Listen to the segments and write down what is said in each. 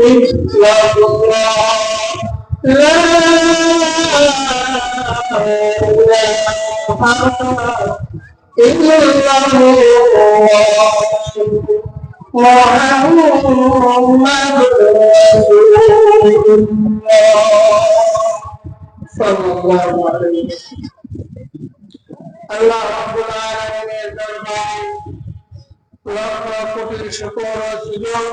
إلا الله لا إله إلا الله لا إله إلا الله لا إله إلا الله لا إله إلا الله لا إله إلا الله محمد رسول الله صلى الله عليه وسلم আল্লাহ রাব্বুল আলামিনের দরবারে লক্ষ কোটি শুকর ও সুযোগ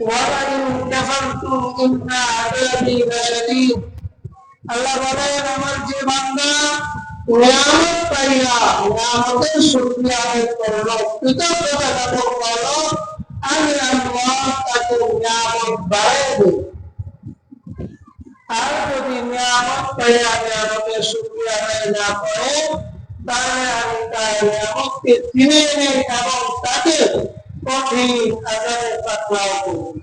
লাইন কাফারতুম ইন্না আযাবি লাশাদীদ আল্লাহ বলেন আমার যে বান্দা নিয়ামত পাইয়া নিয়ামতের শুকরিয়া আদায় করলো কৃতজ্ঞতা জ্ঞাপন করলো আমি আল্লাহ তাকে নিয়ামত বাড়াই দেব আর যদি নিয়ামত পাইয়া নিয়ামতের শুকরিয়া আদায় না করে তাহলে আমি তার নিয়ামতকে ফিরিয়ে নেই এবং তাকে hii atakayefuata huko